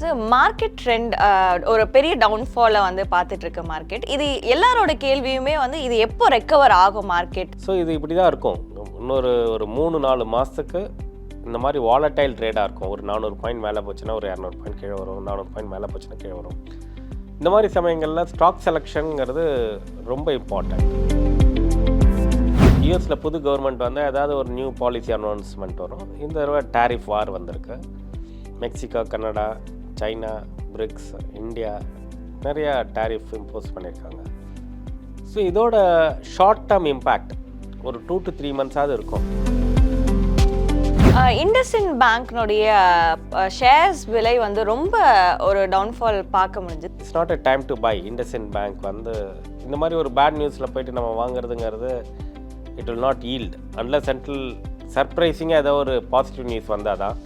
So market trend ஒரு பெரிய டவுன்ஃபாலை வந்து பார்த்துட்டு இருக்கு மார்க்கெட் இது எல்லாரோட கேள்வியுமே வந்து இது எப்போ ரெக்கவர் ஆகும் மார்க்கெட் ஸோ இது இப்படி தான் இருக்கும். இன்னொரு ஒரு மூணு நாலு மாதத்துக்கு இந்த மாதிரி வாலட்டைல் ட்ரேடாக இருக்கும். ஒரு நானூறு பாயிண்ட் மேலே போச்சுன்னா ஒரு இரநூறு பாயிண்ட் கீழே வரும். நானூறு பாயிண்ட் மேலே போச்சுன்னா கீழே வரும். இந்த மாதிரி சமயங்களில் ஸ்டாக் செலெக்ஷனுங்கிறது ரொம்ப இம்பார்ட்டன்ட் யூஎஸில் புது கவர்மெண்ட் வந்து ஏதாவது ஒரு நியூ பாலிசி அனௌன்ஸ்மெண்ட் வரும். இந்த தடவை டேரிஃப் வார் வந்திருக்கு. Mexico Canada China BRICS India நிறையா டேரிஃப் இம்போஸ் பண்ணியிருக்காங்க. ஸோ இதோட ஷார்ட் டேர்ம் இம்பேக்ட் ஒரு டூ டு த்ரீ மந்த்ஸாவது இருக்கும். இண்டஸ்இன் பேங்க்னுடைய ஷேர்ஸ் விலை வந்து ரொம்ப ஒரு டவுன்ஃபால் பார்க்க முடிஞ்சுது. It's not a time to buy IndusInd bank வந்து இந்த மாதிரி ஒரு பேட் நியூஸில் போயிட்டு நம்ம வாங்குறதுங்கிறது it will not yield. Unless central சர்ப்ரைசிங்காக ஏதோ ஒரு பாசிட்டிவ் நியூஸ் வந்தால் தான்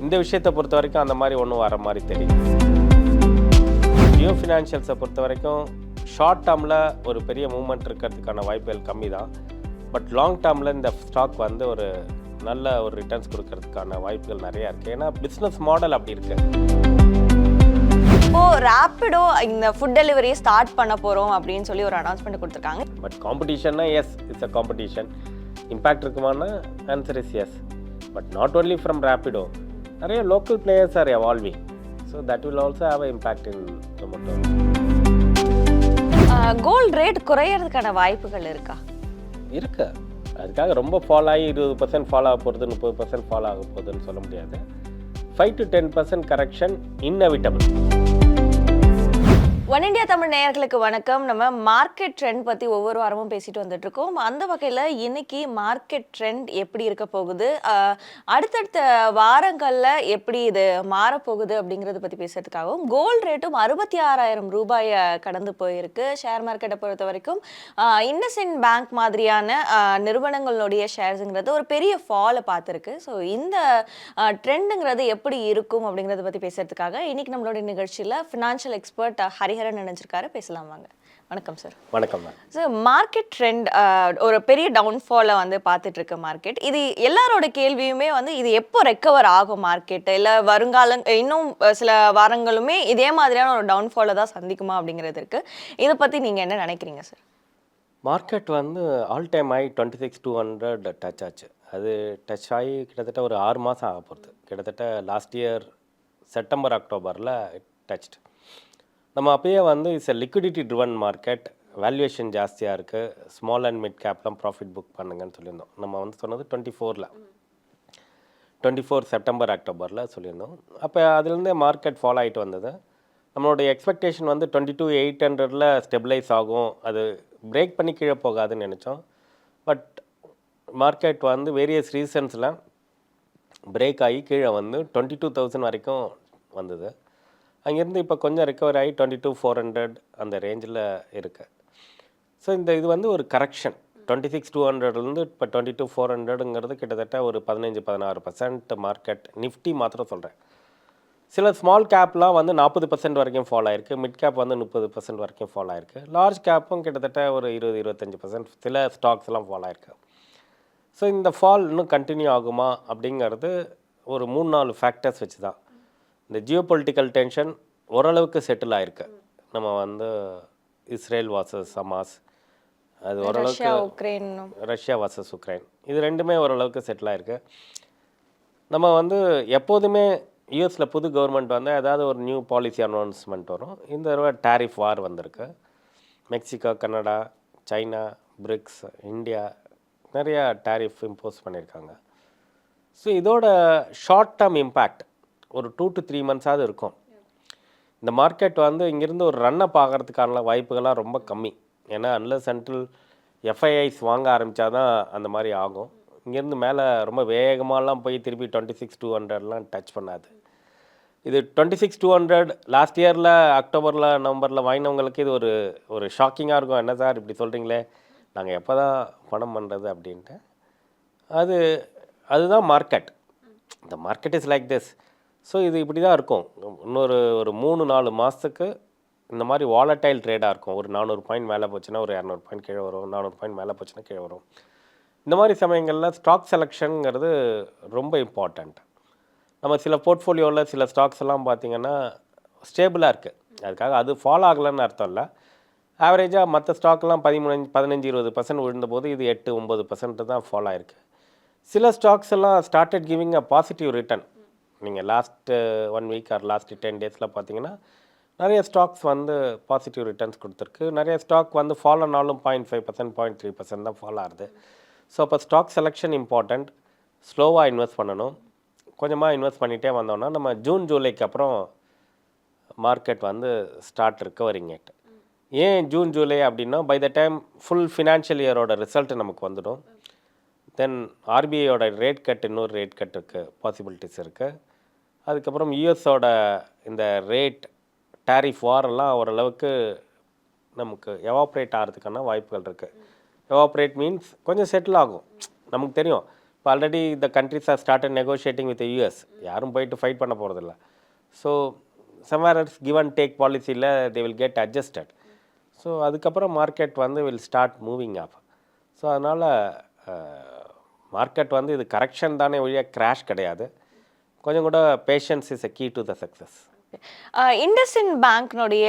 இந்த விஷயத்தை பொறுத்த வரைக்கும் அந்த மாதிரி ஒன்றும் வர மாதிரி தெரியும் ஜியோ ஃபினான்ஷியல்ஸை பொறுத்த வரைக்கும் ஷார்ட் டேர்மில் ஒரு பெரிய மூவ்மெண்ட் இருக்கிறதுக்கான வாய்ப்புகள் கம்மி தான் பட் லாங் டேர்மில் இந்த ஸ்டாக் வந்து ஒரு நல்ல ஒரு ரிட்டர்ன்ஸ் கொடுக்கறதுக்கான வாய்ப்புகள் நிறையா இருக்குது ஏன்னா பிஸ்னஸ் மாடல் அப்படி இருக்குது இப்போ ரேப்பிடோ இந்த ஃபுட் டெலிவரியை ஸ்டார்ட் பண்ண போறோம் அப்படின்னு சொல்லி ஒரு அனௌன்ஸ்மெண்ட் கொடுத்துருக்காங்க. But காம்படிஷன்னா yes it's a competition impact இருக்குமானா? Answer is yes but not only from Rapido நிறைய local players are evolving so that will also have impact in Zomato gold rate குறையறதுக்கான வாய்ப்புகள் இருக்கா? இருக்கு. அதுக்காக ரொம்ப ஃபால் ஆகி இருபது பர்சன்ட் ஃபால் ஆக போகிறது முப்பது பர்சன்ட் ஃபால் ஆக போகுதுன்னு சொல்ல முடியாது. Five to ten percent correction inevitable one India Tamil நேயர்களுக்கு வணக்கம். நம்ம மார்க்கெட் ட்ரெண்ட் பற்றி ஒவ்வொரு வாரமும் பேசிட்டு வந்துட்டு இருக்கோம் அந்த வகையில் இன்னைக்கு மார்க்கெட் ட்ரெண்ட் எப்படி இருக்க போகுது? அடுத்தடுத்த வாரங்களில் எப்படி இது மாறப்போகுது அப்படிங்கிறத பற்றி பேசுறதுக்காகவும் கோல்டு ரேட்டும் அறுபத்தி ஆறாயிரம் ரூபாயை கடந்து போயிருக்கு. ஷேர் மார்க்கெட்டை பொறுத்த வரைக்கும் இன்னசென்ட் பேங்க் மாதிரியான நிறுவனங்களுடைய ஷேர்ஸுங்கிறது ஒரு பெரிய ஃபாலை பார்த்துருக்கு. ஸோ இந்த ட்ரெண்டுங்கிறது எப்படி இருக்கும் அப்படிங்கிறத பற்றி பேசுறதுக்காக இன்னைக்கு நம்மளுடைய நிகழ்ச்சியில் ஃபினான்ஷியல் எக்ஸ்பர்ட் ஹரி ஹரிஹரன் நினைச்சிருக்காரு பேசலாம் வாங்க. வணக்கம் சார் வணக்கம் ஸோ மார்க்கெட் ட்ரெண்ட் ஒரு பெரிய டவுன்ஃபாலை வந்து பார்த்துட்டு இருக்கு மார்க்கெட் இது எல்லாரோட கேள்வியுமே வந்து இது எப்போ ரெக்கவர் ஆகும் மார்க்கெட் இல்லை வருங்காலம் இன்னும் சில வாரங்களுமே இதே மாதிரியான ஒரு டவுன்ஃபாலை தான் சந்திக்குமா அப்படிங்கிறது இருக்கு. இதை பற்றி நீங்கள் என்ன நினைக்கிறீங்க சார் மார்க்கெட் வந்து ஆல் டைம் ஆகி twenty six two hundred touch ஆச்சு. அது டச் ஆகி கிட்டத்தட்ட ஒரு ஆறு மாதம் ஆக போகிறது கிட்டத்தட்ட லாஸ்ட் இயர் செப்டம்பர் அக்டோபரில் டச்ட் நம்ம அப்பயே வந்து it's a liquidity driven market valuation ஜாஸ்தியாக இருக்குது ஸ்மால் அண்ட் மிட் கேப்லாம் ப்ராஃபிட் புக் பண்ணுங்கன்னு சொல்லியிருந்தோம். நம்ம வந்து சொன்னது டுவெண்ட்டி ஃபோரில் டுவெண்ட்டி ஃபோர் செப்டம்பர் அக்டோபரில் சொல்லியிருந்தோம். அப்போ அதுலேருந்தே மார்க்கெட் ஃபாலோ ஆகிட்டு வந்தது. நம்மளுடைய எக்ஸ்பெக்டேஷன் வந்து டுவெண்ட்டி டூ எயிட் ஹண்ட்ரடில் ஸ்டெபிளைஸ் ஆகும். அது பிரேக் பண்ணி கீழே போகாதுன்னு நினச்சோம். பட் மார்க்கெட் வந்து வேரியஸ் ரீசன்ஸில் பிரேக் ஆகி கீழே வந்து டுவெண்ட்டி டூ தௌசண்ட் வரைக்கும் வந்தது. அங்கேருந்து இப்போ கொஞ்சம் ரிக்கவர் ஆகி டுவெண்ட்டி டூ ஃபோர் ஹண்ட்ரட் அந்த ரேஞ்சில் இருக்கு. ஸோ இந்த இது வந்து ஒரு கரெக்ஷன் டுவெண்ட்டி சிக்ஸ் டூ ஹண்ட்ரட்லேருந்து இப்போ டுவெண்ட்டி டூ ஃபோர் ஹண்ட்ரடுங்கிறது கிட்டத்தட்ட ஒரு பதினஞ்சு பதினாறு பர்சன்ட் மார்க்கெட் நிஃப்டி மாத்திரம் சொல்கிறேன் சில ஸ்மால் கேப்லாம் வந்து நாற்பது பர்சன்ட் வரைக்கும் ஃபால் ஆயிருக்கு. மிட் கேப் வந்து முப்பது பர்சன்ட் வரைக்கும் ஃபால் ஆயிருக்கு. லார்ஜ் கேப்பும் கிட்டத்தட்ட ஒரு இருபது இருபத்தஞ்சி பர்சன்ட் சில ஸ்டாக்ஸ்லாம் ஃபால் ஆயிருக்கு. ஸோ இந்த ஃபால் இன்னும் கண்டினியூ ஆகுமா அப்படிங்கிறது ஒரு மூணு நாலு ஃபேக்டர்ஸ் வச்சு தான் இந்த ஜியோ பொலிட்டிக்கல் டென்ஷன் ஓரளவுக்கு செட்டில் ஆயிருக்கு. நம்ம வந்து இஸ்ரேல் வாசஸ் ஹமாஸ் அது ஓரளவுக்கு Russia Ukraine. Russia versus Ukraine. இது ரெண்டுமே ஓரளவுக்கு செட்டில் ஆயிருக்கு. நம்ம வந்து எப்போதுமே யூஎஸில் புது கவர்மெண்ட் வந்து ஏதாவது ஒரு நியூ பாலிசி அனௌன்ஸ்மெண்ட் வரும். இந்த தடவை டேரிஃப் வார் வந்திருக்கு. Mexico Canada China BRICS India நிறையா டேரிஃப் இம்போஸ் பண்ணியிருக்காங்க. ஸோ இதோட ஷார்ட் டேர்ம் இம்பேக்ட் ஒரு டூ டு த்ரீ மந்த்ஸாவது இருக்கும். இந்த மார்க்கெட் வந்து இங்கேருந்து ஒரு ரன்னை பார்க்குறதுக்கான வாய்ப்புகள்லாம் ரொம்ப கம்மி. ஏன்னா அன்லஸ் சென்ட்ரல் எஃப்ஐஐஸ் வாங்க ஆரம்பித்தா தான் அந்த மாதிரி ஆகும். இங்கேருந்து மேலே ரொம்ப வேகமாலாம் போய் திருப்பி டுவெண்ட்டி சிக்ஸ் டூ ஹண்ட்ரட்லாம் டச் பண்ணாது. இது twenty six two hundred last இயரில் அக்டோபரில் நவம்பரில் வாங்கினவங்களுக்கு இது ஒரு ஒரு ஷாக்கிங்காக இருக்கும். என்ன சார் இப்படி சொல்கிறீங்களே நாங்கள் எப்போ தான் பணம் பண்ணுறது அப்படின்ட்டு. அது அதுதான் மார்க்கெட் இந்த market is like this so இது இப்படி தான் இருக்கும். இன்னொரு ஒரு மூணு நாலு மாதத்துக்கு இந்த மாதிரி வாலட்டைல் ட்ரேடாக இருக்கும். ஒரு நானூறு பாயிண்ட் மேலே போச்சுன்னா ஒரு இரநூறு பாயிண்ட் கீழே வரும். நானூறு பாயிண்ட் மேலே போச்சுன்னா கீழே வரும். இந்த மாதிரி சமயங்களில் ஸ்டாக் செலெக்ஷனுங்கிறது ரொம்ப இம்பார்ட்டண்ட் நம்ம சில போர்ட்ஃபோலியோவில் சில ஸ்டாக்ஸ் எல்லாம் பார்த்தீங்கன்னா ஸ்டேபிளாக இருக்குது அதுக்காக அது ஃபாலோ ஆகலைன்னு அர்த்தம் இல்லை. ஆவரேஜாக மற்ற ஸ்டாக்லாம் பதிமூணு பதினஞ்சு இருபது பர்சன்ட் விழுந்தபோது இது எட்டு ஒம்பது பர்சன்ட் தான் ஃபாலோ ஆயிருக்கு. சில ஸ்டாக்ஸ் எல்லாம் started giving a positive return நீங்கள் last one week or last ten டேஸில் பார்த்தீங்கன்னா நிறைய ஸ்டாக்ஸ் வந்து பாசிட்டிவ் ரிட்டர்ன்ஸ் கொடுத்துருக்கு. நிறைய ஸ்டாக் வந்து ஃபாலோ ஆனாலும் point five percent point three percent தான் ஃபாலோ ஆகுது. ஸோ அப்போ ஸ்டாக் செலெக்ஷன் இம்பார்ட்டண்ட் ஸ்லோவாக இன்வெஸ்ட் பண்ணணும். கொஞ்சமாக இன்வெஸ்ட் பண்ணிகிட்டே வந்தோம்னா நம்ம ஜூன் ஜூலைக்கு அப்புறம் மார்க்கெட் வந்து ஸ்டார்ட் ரிக்கவரிங் எட் ஏன் ஜூன் ஜூலை அப்படின்னா by the time full financial இயரோட result நமக்கு வந்துடும். தென் ஆர்பிஐயோட ரேட் கட் இன்னொரு ரேட் கட் இருக்குது பாசிபிலிட்டிஸ் இருக்குது அதுக்கப்புறம் யூஎஸோட இந்த ரேட் டேரிஃப் வாரெல்லாம் ஓரளவுக்கு நமக்கு எவாப்ரேட் ஆகிறதுக்கான வாய்ப்புகள் இருக்குது எவாப்ரேட் மீன்ஸ் கொஞ்சம் செட்டில் ஆகும். நமக்கு தெரியும். இப்போ ஆல்ரெடி இந்த countries are started negotiating with US யாரும் போயிட்டு ஃபைட் பண்ண போகிறதில்ல so somewhere give and take பாலிசியில் they will get adjusted so அதுக்கப்புறம் மார்க்கெட் வந்து will start moving off so அதனால் மார்க்கெட் வந்து இது கரெக்ஷன் தானே ஒழிய கிராஷ் கிடையாது. கொஞ்சம் கூட patience is a key to the success IndusInd பேங்க்னுடைய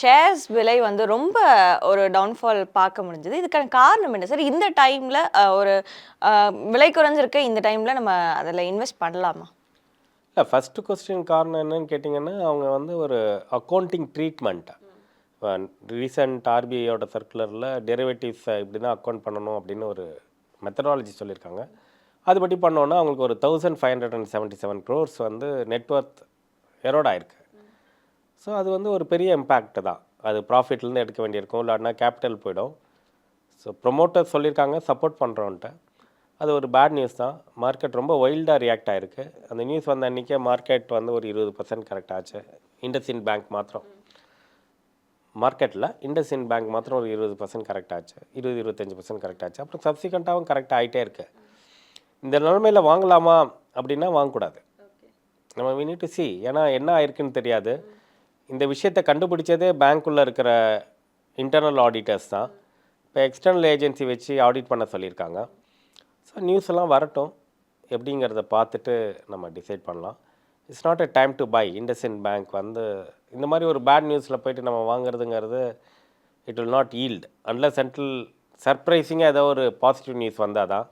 shares விலை வந்து ரொம்ப ஒரு டவுன்ஃபால் பார்க்க முடிஞ்சது. இதுக்கான காரணம் என்ன? சார் இந்த டைமில் ஒரு அஹ், விலை குறைஞ்சிருக்க. இந்த டைமில் நம்ம அதில் இன்வெஸ்ட் பண்ணலாமா? இல்லை ஃபஸ்ட்டு கொஸ்டின் காரணம் என்னன்னு கேட்டிங்கன்னா அவங்க வந்து ஒரு அக்கௌண்டிங் ட்ரீட்மெண்ட் ரீசெண்ட் ஆர்பிஐயோட சர்க்குலரில் டெரிவேட்டிவ்ஸை இப்படி தான் அக்கௌண்ட் பண்ணணும் அப்படின்னு ஒரு மெத்தடாலஜி சொல்லியிருக்காங்க. அதுபடி பண்ணோன்னா அவங்களுக்கு ஒரு thousand five hundred and seventy seven crores வந்து நெட்ஒர்த் எரோட் ஆயிருக்கு. ஸோ அது வந்து ஒரு பெரிய இம்பேக்ட் தான். அது ப்ராஃபிட்லேருந்து எடுக்க வேண்டியிருக்கும். இல்லாட்டினா கேபிட்டல் போயிடும். ஸோ ப்ரொமோட்டர் சொல்லியிருக்காங்க சப்போர்ட் பண்ணுறோன்ட்டு அது ஒரு பேட் நியூஸ் தான். மார்க்கெட் ரொம்ப வைல்டாக ரியாக்ட் ஆயிருக்கு. அந்த நியூஸ் வந்த அன்றைக்கே மார்க்கெட் வந்து ஒரு இருபது பர்சன்ட் கரெக்ட் ஆச்சு. இண்டஸ்இன் பேங்க் மாத்திரம். மார்க்கெட்டில் இண்டஸ்இன் பேங்க் மாத்திரம் ஒரு இருபது பர்சன்ட் கரெக்ட் ஆச்சு. இருபது இருபத்தஞ்சி பர்சன்ட் கரெக்ட் ஆச்சு. அப்புறம் சப்சிக்வெண்ட்டாகவும் கரெக்ட் ஆகிட்டே இருக்குது இந்த நிலைமையில் வாங்கலாமா அப்படின்னா வாங்கக்கூடாது. நம்ம we need to see. ஏன்னா என்ன ஆயிருக்குன்னு தெரியாது. இந்த விஷயத்தை கண்டுபிடிச்சதே பேங்க்குள்ளே இருக்கிற இன்டர்னல் ஆடிட்டர்ஸ் தான். இப்போ எக்ஸ்டர்னல் ஏஜென்சி வச்சு ஆடிட் பண்ண சொல்லியிருக்காங்க. ஸோ நியூஸ் எல்லாம் வரட்டும். எப்படிங்கிறத பார்த்துட்டு நம்ம டிசைட் பண்ணலாம். It's not a time to buy IndusInd bank வந்து இந்த மாதிரி ஒரு பேட் நியூஸில் போயிட்டு நம்ம வாங்குறதுங்கிறது it will not yield. Unless central சர்ப்ரைசிங்காக ஏதோ ஒரு பாசிட்டிவ் நியூஸ் வந்தால் தான்.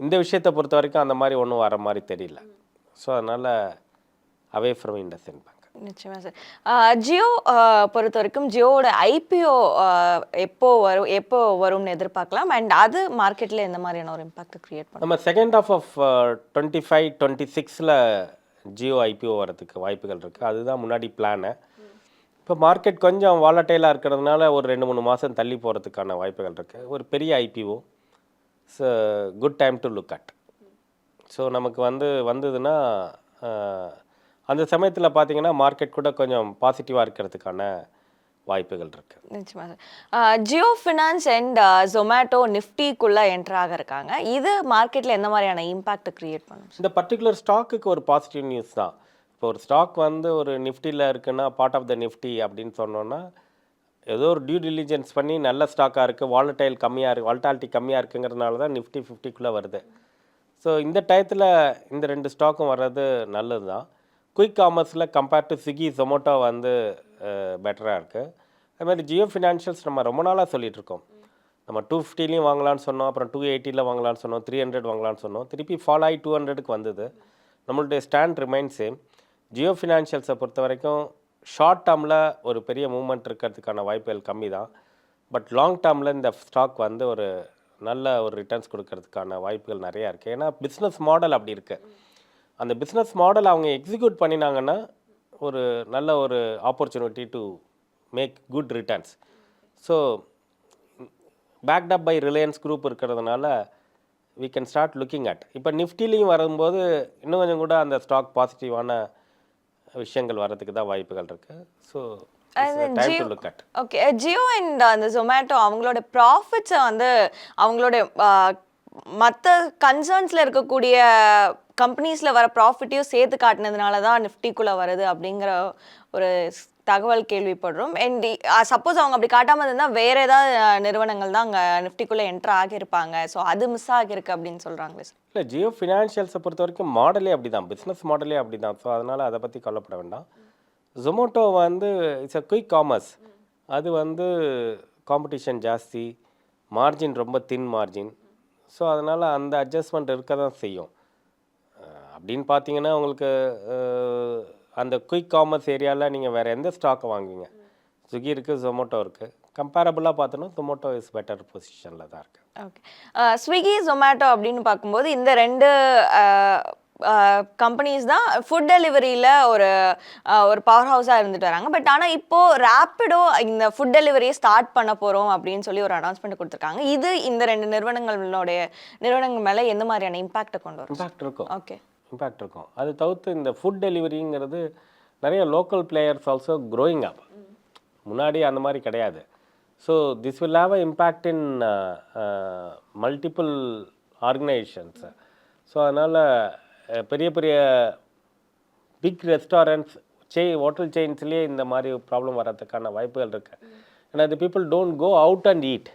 இந்த விஷயத்தை பொறுத்த வரைக்கும் அந்த மாதிரி ஒன்றும் வர மாதிரி தெரியல. ஸோ அதனால் அவே ஃப்ரம் இண்டஸ்இன் பேங்க் நிச்சயமா சார். ஜியோ பொறுத்த வரைக்கும் ஜியோவோட ஐபிஓ எப்போ வரும் எப்போ வரும்னு எதிர்பார்க்கலாம். அண்ட் அது மார்க்கெட்டில் எந்த மாதிரியான ஒரு இம்பாக்ட் கிரியேட் பண்ணும்? நம்ம second half of twenty five twenty சிக்ஸில் ஜியோ ஐபிஓ வரதுக்கு வாய்ப்புகள் இருக்குது அதுதான் முன்னாடி பிளானு இப்போ மார்க்கெட் கொஞ்சம் வாலட்டைலாக இருக்கிறதுனால ஒரு ரெண்டு மூணு மாதம் தள்ளி போகிறதுக்கான வாய்ப்புகள் இருக்குது ஒரு பெரிய IPO. Good time to look at so நமக்கு வந்து வந்ததுன்னா அந்த சமயத்தில் பார்த்தீங்கன்னா மார்க்கெட் கூட கொஞ்சம் பாசிட்டிவாக இருக்கிறதுக்கான வாய்ப்புகள் இருக்குது நிச்சயமா sir. Jio finance and Zomato நிஃப்டிக்குள்ளே enter ஆக இருக்காங்க. இது மார்க்கெட்டில் எந்த மாதிரியான இம்பாக்ட் கிரியேட் பண்ணும் இந்த பர்டிகுலர் ஸ்டாக்குக்கு ஒரு பாசிட்டிவ் நியூஸ் தான். இப்போ ஒரு ஸ்டாக் வந்து ஒரு நிஃப்டியில் இருக்குன்னா பார்ட் ஆஃப் த நிஃப்டி அப்படின்னு சொன்னோன்னா ஏதோ ஒரு டியூ டிலிஜென்ஸ் பண்ணி நல்ல ஸ்டாக்காக இருக்குது வாலட்டைல் கம்மியாக இருக்குது வால்டாலிட்டி கம்மியாக இருக்குங்கிறதுனால தான் நிஃப்டி ஃபிஃப்டிக்குள்ளே வருது. ஸோ இந்த டயத்தில் இந்த ரெண்டு ஸ்டாக்கும் வர்றது நல்லது தான் குயிக் காமர்ஸில் கம்பேர்ட் டு ஸ்விக்கி ஜொமோட்டோ வந்து பெட்டராக இருக்குது அதுமாதிரி ஜியோ ஃபினான்ஷியல்ஸ் நம்ம ரொம்ப நாளாக சொல்லிட்டு இருக்கோம். நம்ம டூ ஃபிஃப்டிலையும் வாங்கலாம்னு சொன்னோம் அப்புறம் டூ எயிட்டியில் வாங்கலாம்னு சொன்னோம் த்ரீ ஹண்ட்ரட் வாங்கலாம்னு சொன்னோம். திருப்பி ஃபாலோ ஆகி டூ ஹண்ட்ரடுக்கு வந்தது. நம்மளுடைய ஸ்டாண்ட் ரிமைன் சேம் ஜியோ ஃபினான்ஷியல்ஸை பொறுத்த வரைக்கும் ஷார்ட் டேர்மில் ஒரு பெரிய மூமெண்ட் இருக்கிறதுக்கான வாய்ப்புகள் கம்மி தான் பட் லாங் டேர்மில் இந்த ஸ்டாக் வந்து ஒரு நல்ல ஒரு ரிட்டர்ன்ஸ் கொடுக்கறதுக்கான வாய்ப்புகள் நிறையா இருக்குது ஏன்னா பிஸ்னஸ் மாடல் அப்படி இருக்குது அந்த பிஸ்னஸ் மாடல் அவங்க எக்ஸிக்யூட் பண்ணினாங்கன்னா ஒரு நல்ல ஒரு opportunity to make good returns so backed by Reliance group இருக்கிறதுனால we can start looking at இப்போ நிஃப்டிலையும் வரும்போது இன்னும் கொஞ்சம் கூட அந்த ஸ்டாக் பாசிட்டிவான விஷயங்கள் வர்றதுக்கு தான் வாய்ப்புகள் இருக்குது ஸோ ஓகே ஜியோ அண்ட் அந்த ஜொமேட்டோ அவங்களோட ப்ராஃபிட்ஸை வந்து அவங்களோட மற்ற கன்சர்ன்ஸில் இருக்கக்கூடிய கம்பெனிஸ்ல வர ப்ராஃபிட்டையும் சேர்த்து காட்டினதுனால தான் நிஃப்டிக்குள்ள வருது அப்படிங்கிற ஒரு தகவல் கேள்விப்படுறோம். அண்ட் சப்போஸ் uh, அவங்க அப்படி காட்டாமல் இருந்தால் வேற ஏதாவது uh, நிறுவனங்கள் தான் அங்கே நிஃப்டிக்குள்ளே என்ட்ரு ஆகியிருப்பாங்க. ஸோ அது மிஸ் ஆகியிருக்கு அப்படின்னு சொல்கிறாங்களே சார் இல்லை ஜியோ ஃபினான்ஷியல்ஸை பொறுத்த வரைக்கும் மாடலே அப்படி தான் பிஸ்னஸ் மாடலே அப்படி தான் ஸோ அதனால் அதை பற்றி கவலைப்பட வேண்டாம். ஜொமோட்டோ வந்து இட்ஸ் அ குயிக் காமர்ஸ் அது வந்து காம்படிஷன் ஜாஸ்தி. மார்ஜின் ரொம்ப தின் மார்ஜின் ஸோ அதனால் அந்த அட்ஜஸ்ட்மெண்ட் இருக்க தான் செய்யும் அப்படின்னு பார்த்தீங்கன்னா உங்களுக்கு அந்த குயிக் காமர்ஸ் ஏரியாவில் நீங்கள் வேறு எந்த ஸ்டாக்கை வாங்குவீங்க? ஸ்விக்கி இருக்குது ஜொமோட்டோ இருக்குது கம்பேரபுளாக பார்த்தோன்னா ஜொமோட்டோ இஸ் பெட்டர் பொசிஷனில் தான் இருக்குது ஓகே ஸ்விக்கி ஜொமேட்டோ அப்படின்னு பார்க்கும்போது இந்த ரெண்டு கம்பெனிஸ் தான் ஃபுட் டெலிவரியில் ஒரு ஒரு பவர் ஹவுஸாக இருந்துட்டு வராங்க. பட் ஆனால் இப்போ ரேப்பிடோ இந்த ஃபுட் டெலிவரியை ஸ்டார்ட் பண்ண போகிறோம் அப்படின்னு சொல்லி ஒரு அனௌன்ஸ்மெண்ட் கொடுத்துருக்காங்க. இது இந்த ரெண்டு நிறுவனங்களுடைய நிறுவனங்கள் மேலே எந்த மாதிரியான இம்பாக்டை கொண்டு வரும்? இம்பாக்ட் இருக்கும். ஓகே இம்பேக்ட் இருக்கும். அது தவிர்த்து இந்த ஃபுட் டெலிவரிங்கிறது நிறைய local players also growing up முன்னாடி அந்த மாதிரி கிடையாது. So this will have a impact in multiple organisations so அதனால் பெரிய பெரிய பிக் ரெஸ்டாரண்ட்ஸ் செய் ஹோட்டல் செயின்ஸ்லேயே இந்த மாதிரி ப்ராப்ளம் வர்றதுக்கான வாய்ப்புகள் இருக்குது ஏன்னா the people don't go out and eat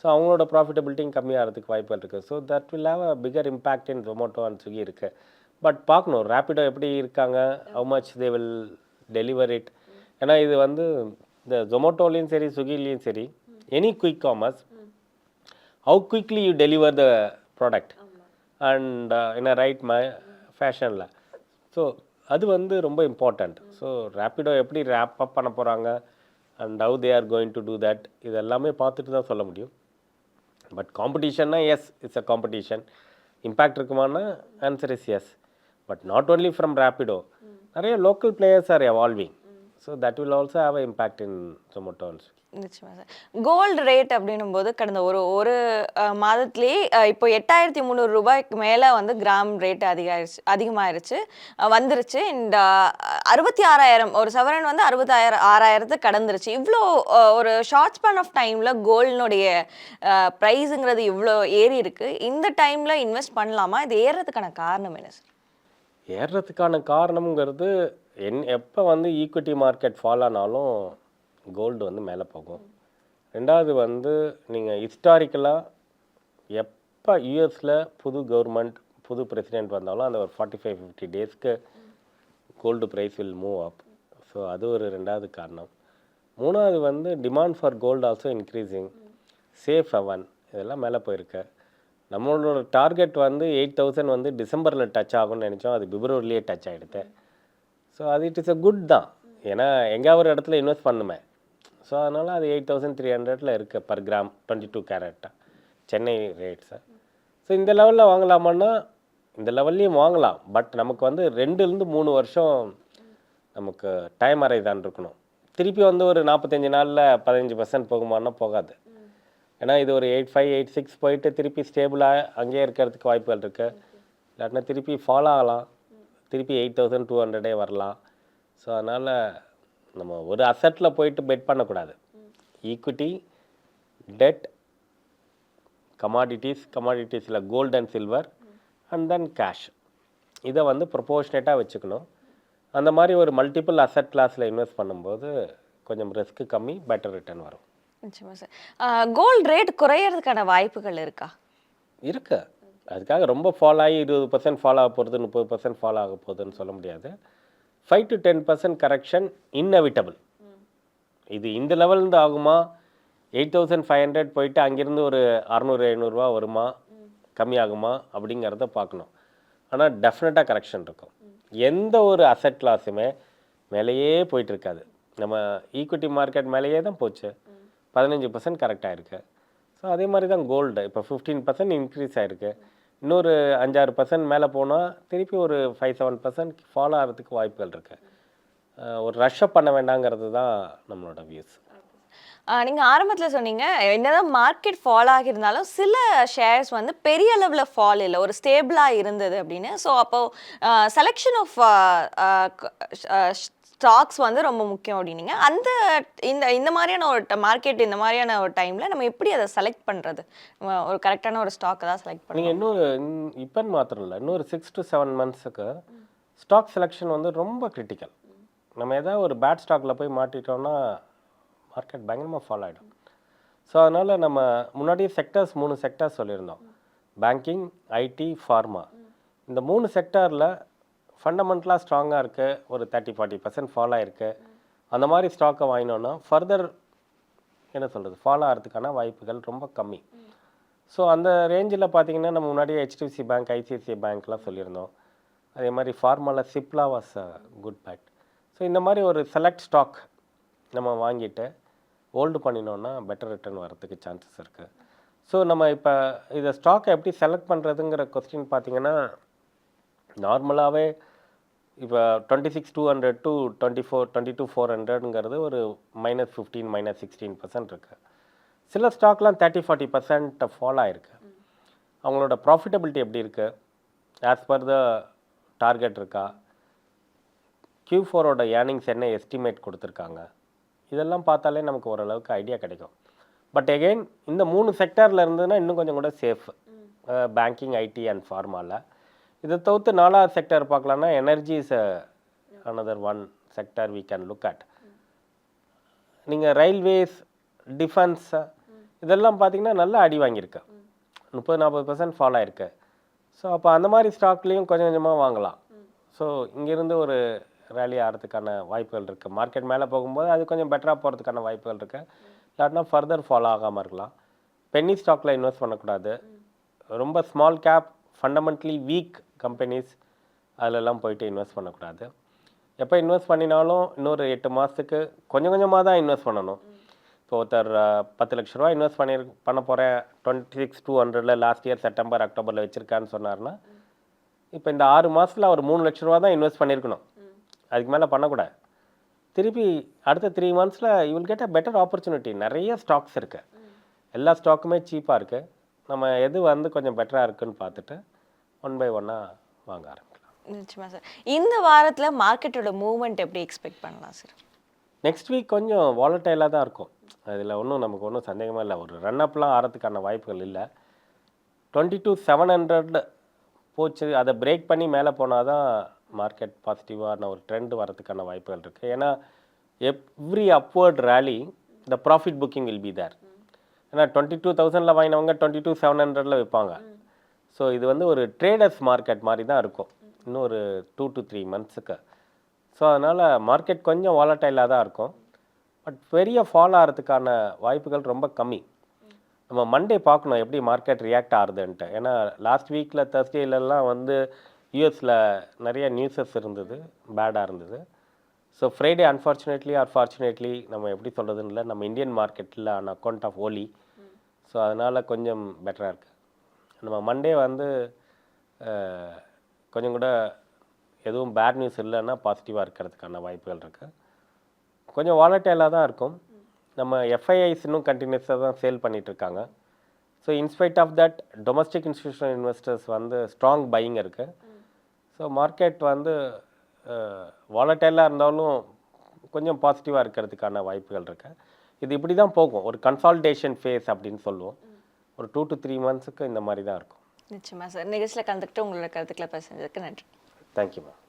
so அவங்களோட ப்ராஃபிட்டபிலிட்டியும் கம்மியாகிறதுக்கு வாய்ப்புகள் இருக்குது so that will have a bigger impact in Zomato and Swiggy இருக்குது பட் பார்க்கணும் ரேப்பிடோ எப்படி இருக்காங்க? How much they will deliver it ஏன்னா இது வந்து இந்த ஜொமோட்டோலேயும் சரி ஸ்விக்கிலையும் சரி any quick commerce how quickly you deliver the product and in a right my ஃபேஷனில் so அது வந்து ரொம்ப இம்பார்ட்டண்ட் ஸோ ரேப்பிடோ எப்படி ரேப் அப் பண்ண போகிறாங்க and how they are going to do that இது எல்லாமே பார்த்துட்டு தான் சொல்ல முடியும். But காம்படிஷன்னா yes it's a competition impact இருக்குமானா answer is yes but not only from Rapido நிறைய local players are evolving so that will also have a impact in Zomato also நிச்சயமா sir. Gold rate அப்படின்னும் போது கடந்த ஒரு ஒரு மாதத்துலேயே இப்போ எட்டாயிரத்தி முந்நூறு ரூபாய்க்கு மேலே வந்து கிராம் ரேட் அதிகாயிருச்சு அதிகமாயிருச்சு. வந்துருச்சு. இந்த அறுபத்தி ஆறாயிரம் ஒரு சவரன் வந்து அறுபத்தாயிரம் ஆறாயிரத்து கடந்துருச்சு. இவ்வளோ ஒரு ஷார்ட் ஸ்பேன் ஆஃப் டைமில் கோல்டினுடைய ப்ரைஸுங்கிறது இவ்வளோ ஏறி இருக்குது இந்த டைமில் இன்வெஸ்ட் பண்ணலாமா? இது ஏறுறதுக்கான காரணம் என்ன சார்? ஏறுறதுக்கான காரணம்ங்கிறது என் எப்போ வந்து ஈக்விட்டி மார்க்கெட் ஃபால் ஆனாலும் கோல்டு வந்து மேலே போகும். ரெண்டாவது வந்து நீங்கள் ஹிஸ்டாரிக்கலாக எப்போ யூஎஸில் புது கவர்மெண்ட் புது பிரசிடென்ட் வந்தாலும் அந்த ஒரு ஃபார்ட்டி ஃபைவ் ஃபிஃப்டி டேஸ்க்கு gold price will move up so அது ஒரு ரெண்டாவது காரணம். மூணாவது வந்து demand for gold also increasing safe haven இதெல்லாம் மேலே போயிருக்கு. நம்மளோட டார்கெட் வந்து எயிட் தௌசண்ட் வந்து டிசம்பரில் டச் ஆகும்னு நினச்சோம். அது பிப்ரவரிலேயே டச் ஆகிடுது ஸோ அது இட் இஸ் அ குட் தான். ஏன்னா எங்கேயாவது ஒரு இடத்துல இன்வெஸ்ட் பண்ணுமே. ஸோ அதனால் அது எயிட் தௌசண்ட் த்ரீ ஹண்ட்ரடில் இருக்குது பர் கிராம் டுவெண்ட்டி டூ கேரட்டா சென்னை ரேட்ஸை ஸோ இந்த லெவலில் வாங்கலாமான்னா இந்த லெவல்லையும் வாங்கலாம். பட் நமக்கு வந்து ரெண்டுலேருந்து மூணு வருஷம் நமக்கு டைம் அரைதான் இருக்கணும். திருப்பி வந்து ஒரு நாற்பத்தஞ்சு நாளில் பதினஞ்சு பர்சன்ட் போகுமான்னா போகாது. ஏன்னா இது ஒரு எயிட் ஃபைவ் எயிட் சிக்ஸ் போயிட்டு திருப்பி ஸ்டேபிளாக அங்கேயே இருக்கிறதுக்கு வாய்ப்புகள் இருக்குது இல்லாட்டினா திருப்பி ஃபாலோ ஆகலாம். திருப்பி எயிட் தௌசண்ட் டூ ஹண்ட்ரடே வரலாம். ஸோ அதனால் நம்ம ஒரு அசட்டில் போயிட்டு பெட் பண்ணக்கூடாது. Equity debt commodities கமாடிட்டிஸில் gold and silver and then cash இதை வந்து ப்ரொபோஷனேட்டாக வச்சுக்கணும். அந்த மாதிரி ஒரு மல்டிபிள் அசட் கிளாஸில் இன்வெஸ்ட் பண்ணும்போது கொஞ்சம் ரிஸ்க்கு கம்மி பெட்டர் ரிட்டர்ன் வரும். சார். கோல்டு ரேட் குறையறதுக்கான வாய்ப்புகள் இருக்கா? இருக்கு. அதுக்காக ரொம்ப ஃபால் ஆகி இருபது பர்சன்ட் ஃபால் ஆக போகிறது முப்பது பர்சன்ட் ஃபால் ஆக போகுதுன்னு சொல்ல முடியாது. Five to ten percent correction inevitable இது இந்த லெவல்லேருந்து ஆகுமா? எயிட் தௌசண்ட் ஃபைவ் ஹண்ட்ரட் போயிட்டு அங்கேருந்து ஒரு அறநூறு ஐநூறுரூவா வருமா? கம்மியாகுமா? அப்படிங்கிறத பார்க்கணும். ஆனால் டெஃபினட்டாக கரெக்ஷன் இருக்கும். எந்த ஒரு அசட் கிளாஸுமே மேலேயே போயிட்டுருக்காது நம்ம ஈக்விட்டி மார்க்கெட் மேலேயே தான் போச்சு. பதினஞ்சு பர்சன்ட் கரெக்டாக இருக்கு ஸோ அதே மாதிரி தான் கோல்டு இப்போ ஃபிஃப்டீன் பர்சன்ட் இன்க்ரீஸ் ஆகிருக்கு இன்னொரு அஞ்சாறு பர்சன்ட் மேலே போனால் திருப்பி ஒரு ஃபைவ் செவன் பர்சன்ட் ஃபாலோ ஆகிறதுக்கு வாய்ப்புகள் இருக்குது ஒரு ரஷ்அப் பண்ண வேண்டாங்கிறது தான் நம்மளோட வியூஸ் நீங்கள் ஆரம்பத்தில் சொன்னீங்க என்னதான் மார்க்கெட் ஃபால் ஆகியிருந்தாலும் சில ஷேர்ஸ் வந்து பெரிய அளவில் ஃபால் இல்லை ஒரு ஸ்டேபிளாக இருந்தது அப்படின்னு. ஸோ அப்போது செலெக்ஷன் ஆஃப் ஸ்டாக்ஸ் வந்து ரொம்ப முக்கியம் அப்படின்னீங்க. அந்த இந்த இந்த மாதிரியான ஒரு மார்க்கெட் இந்த மாதிரியான ஒரு டைமில் நம்ம எப்படி அதை செலக்ட் பண்ணுறது ஒரு கரெக்டான ஒரு ஸ்டாக் தான் செலக்ட் பண்ணணும் இன்னொரு இப்போன்னு மாத்திரம் இல்லை இன்னொரு சிக்ஸ் டு செவன் மந்த்ஸுக்கு ஸ்டாக் செலெக்ஷன் வந்து ரொம்ப கிரிட்டிக்கல் நம்ம ஏதாவது ஒரு பேட் ஸ்டாக்கில் போய் மாட்டிட்டோம்னா மார்க்கெட் பயங்கரமாக ஃபாலோ ஆகிடும் ஸோ அதனால் நம்ம முன்னாடியே செக்டர்ஸ் மூணு செக்டர்ஸ் சொல்லியிருந்தோம். பேங்கிங் ஐடி ஃபார்மா இந்த மூணு செக்டாரில் ஃபண்டமெண்டலாக ஸ்ட்ராங்காக இருக்குது ஒரு தேர்ட்டி ஃபார்ட்டி பர்சன்ட் ஃபால் ஆகிருக்கு அந்த மாதிரி ஸ்டாக்கை வாங்கினோன்னா ஃபர்தர் என்ன சொல்கிறது ஃபாலோ ஆகிறதுக்கான வாய்ப்புகள் ரொம்ப கம்மி. ஸோ அந்த ரேஞ்சில் பார்த்தீங்கன்னா நம்ம முன்னாடியே ஹெச்டிஎஃப்சி பேங்க் ஐசிஐசிஐ பேங்க்லாம் சொல்லியிருந்தோம். அதே மாதிரி ஃபார்மாவில் Cipla was good back so இந்த மாதிரி ஒரு செலக்ட் ஸ்டாக் நம்ம வாங்கிட்டு ஹோல்டு பண்ணினோன்னா பெட்டர் ரிட்டர்ன் வரத்துக்கு சான்சஸ் இருக்குது ஸோ நம்ம இப்போ இதை ஸ்டாக்கை எப்படி செலக்ட் பண்ணுறதுங்கிற கொஸ்டின் பார்த்தீங்கன்னா நார்மலாகவே இப்போ twenty six two hundred to twenty four twenty two four ஹண்ட்ரட்ங்கிறது ஒரு minus fifteen minus sixteen percent இருக்குது சில ஸ்டாக்லாம் தேர்ட்டி ஃபார்ட்டி பர்சன்ட் ஃபால் ஆயிருக்கு. அவங்களோட ப்ராஃபிட்டபிலிட்டி எப்படி இருக்குது ஆஸ் பர் த டார்கெட் இருக்கா? க்யூ ஃபோரோட ஏர்னிங்ஸ் என்ன எஸ்டிமேட் கொடுத்துருக்காங்க? இதெல்லாம் பார்த்தாலே நமக்கு ஓரளவுக்கு ஐடியா கிடைக்கும். பட் எகெயின் இந்த மூணு செக்டாரில் இருந்ததுன்னா இன்னும் கொஞ்சம் கூட சேஃப் பேங்கிங் ஐடி அண்ட் ஃபார்மாவில் இதை தவிர்த்து நாலாவது sector பார்க்கலான்னா energy is another one sector we can look at நீங்கள் ரயில்வேஸ் டிஃபென்ஸ் இதெல்லாம் பார்த்தீங்கன்னா நல்லா அடி வாங்கியிருக்கு. முப்பது நாற்பது பர்சன்ட் ஃபால் ஆயிருக்கு. ஸோ அப்போ அந்த மாதிரி ஸ்டாக்லேயும் கொஞ்சம் கொஞ்சமாக வாங்கலாம். ஸோ இங்கேருந்து ஒரு ரேலி ஆகிறதுக்கான வாய்ப்புகள் இருக்குது மார்க்கெட் மேலே போகும்போது அது கொஞ்சம் பெட்டராக போகிறதுக்கான வாய்ப்புகள் இருக்குது இல்லாட்டினா ஃபர்தர் ஃபாலோ ஆகாமல் இருக்கலாம். பென்னி ஸ்டாக்கில் இன்வெஸ்ட் பண்ணக்கூடாது. ரொம்ப small cap fundamentally weak companies அதிலெல்லாம் போயிட்டு இன்வெஸ்ட் பண்ணக்கூடாது. எப்போ இன்வெஸ்ட் பண்ணினாலும் இன்னொரு எட்டு மாதத்துக்கு கொஞ்சம் கொஞ்சமாக தான் இன்வெஸ்ட் பண்ணணும். இப்போ ஒருத்தர் பத்து லட்ச ரூபா இன்வெஸ்ட் பண்ணி பண்ண போகிறேன் டுவெண்ட்டி சிக்ஸ் டூ ஹண்ட்ரடில் லாஸ்ட் இயர் செப்டம்பர் அக்டோபரில் வச்சுருக்கான்னு சொன்னார்னா இப்போ இந்த ஆறு மாதத்தில் அவர் மூணு லட்ச ரூபா தான் இன்வெஸ்ட் பண்ணியிருக்கணும் அதுக்கு மேலே பண்ணக்கூடாது. திருப்பி அடுத்த three மந்த்ஸில் you will get a better opportunity நிறைய ஸ்டாக்ஸ் இருக்குது எல்லா ஸ்டாக்குமே சீப்பாக இருக்குது நம்ம எது வந்து கொஞ்சம் பெட்டராக இருக்குன்னு பார்த்துட்டு ஒன் பை ஒன்னாக வாங்க ஆரம்பிக்கலாம். நிச்சயமா சார். இந்த வாரத்துல மார்க்கெட்டோட மூவ்மெண்ட் எப்படி எக்ஸ்பெக்ட் பண்ணலாம் சார்? நெக்ஸ்ட் வீக் கொஞ்சம் வாலட்டைலாக தான் இருக்கும். அதில் ஒன்றும் நமக்கு ஒன்றும் சந்தேகமாக இல்லை. ஒரு ரன் அப்லாம் ஆகிறதுக்கான வாய்ப்புகள் இல்லை. டுவெண்ட்டி டூ செவன் ஹண்ட்ரட் போச்சு. அதை பிரேக் பண்ணி மேலே போனால் தான் மார்க்கெட் பாசிட்டிவான ஒரு ட்ரெண்ட் வரதுக்கான வாய்ப்புகள் இருக்குது ஏன்னா every upward rally the profit booking will be there ஏன்னா டுவெண்ட்டி டூ தௌசண்டில் வாங்கினவங்க டுவெண்ட்டி டூ செவன் ஹண்ட்ரடில் விற்பாங்க ஸோ இது வந்து ஒரு ட்ரேடர்ஸ் மார்க்கெட் மாதிரி தான் இருக்கும். இன்னும் ஒரு டூ டு த்ரீ மந்த்ஸுக்கு ஸோ அதனால் மார்க்கெட் கொஞ்சம் வாலட்டைலாக தான் இருக்கும். பட் பெரிய ஃபால் ஆகிறதுக்கான வாய்ப்புகள் ரொம்ப கம்மி. நம்ம மண்டே பார்க்கணும் எப்படி மார்க்கெட் ரியாக்ட் ஆகுதுன்ட்டு. ஏன்னா லாஸ்ட் வீக்கில் தேர்ஸ்டேலலாம் வந்து யூஎஸில் நிறைய நியூஸஸ் இருந்தது. பேடாக இருந்தது. So Friday unfortunately or fortunately நம்ம எப்படி சொல்கிறதுன்னு இல்லை. நம்ம இந்தியன் மார்க்கெட்டில் on account of oil so அதனால் கொஞ்சம் பெட்டராக இருக்குது நம்ம மண்டே வந்து கொஞ்சம் கூட எதுவும் பேட் நியூஸ் இல்லைன்னா பாசிட்டிவாக இருக்கிறதுக்கான வாய்ப்புகள் இருக்குது கொஞ்சம் வாலட்டைலாக தான் இருக்கும். நம்ம எஃப்ஐஐஸ் இன்னும் கண்டினியூஸாக தான் சேல் பண்ணிகிட்ருக்காங்க இருக்காங்க. So in spite of that domestic institutional investors வந்து ஸ்ட்ராங் பையிங் இருக்குது ஸோ மார்க்கெட் வந்து வாலட்டைலாக இருந்தாலும் கொஞ்சம் பாசிட்டிவாக இருக்கிறதுக்கான வாய்ப்புகள் இருக்குது இது இப்படி தான் போகும். ஒரு கன்சால்டேஷன் ஃபேஸ் அப்படின்னு சொல்லுவோம். ஒரு டூ டு த்ரீ மந்த்ஸுக்கு இந்த மாதிரி தான் இருக்கும். நிச்சயமா சார் நிகழ்ச்சியில் கலந்துக்கிட்டு உங்களோட கருத்துக்களை பேசுறதுக்கு நன்றி. Thank you ma'am